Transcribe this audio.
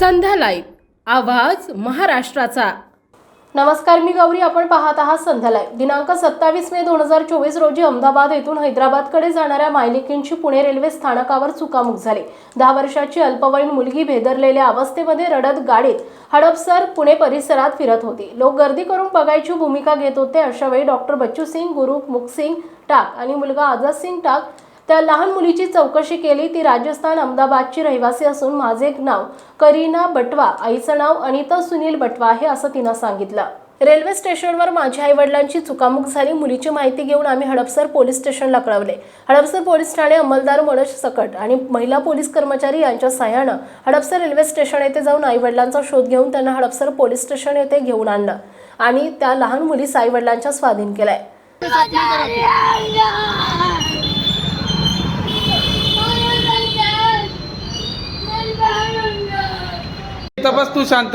संध्या live आवाज महाराष्ट्राचा. नमस्कार मी गौरी. आपण पाहत आहात संध्या लाईव्ह. दिनांक सत्तावीस मे दोन हजार चोवीस रोजी अहमदाबाद येथून हैदराबादकडे जाणाऱ्या मायलिकींची पुणे रेल्वे स्थानकावर चुकामुक झाली. दहा वर्षाची अल्पवयीन मुलगी भेदरलेल्या अवस्थेमध्ये रडत गाडीत हडपसर पुणे परिसरात फिरत होती. लोक गर्दी करून बघायची भूमिका घेत होते अशा वेळी डॉक्टर बच्चू सिंग गुरु मुखसिंग टाक आणि मुलगा आझाद सिंग टाक त्या लहान मुलीची चौकशी केली. ती राजस्थान अहमदाबादची रहिवासी असून माझे एक नाव करीना बटवा आईचं नाव अनिता सुनील बटवा आहे असं तिनं सांगितलं. रेल्वे स्टेशनवर माझ्या आईवडिलांची चुकामुक झाली. मुलीची माहिती घेऊन आम्ही हडपसर पोलीस स्टेशनला कळवले. हडपसर पोलीस ठाणे अंमलदार मनोज सकट आणि महिला पोलीस कर्मचारी यांच्या सहाय्यानं हडपसर रेल्वे स्टेशन येथे जाऊन आईवडिलांचा शोध घेऊन त्यांना हडपसर पोलीस स्टेशन येथे घेऊन आणलं आणि त्या लहान मुलीस आईवडिलांच्या स्वाधीन केलाय. तपास तू शांत.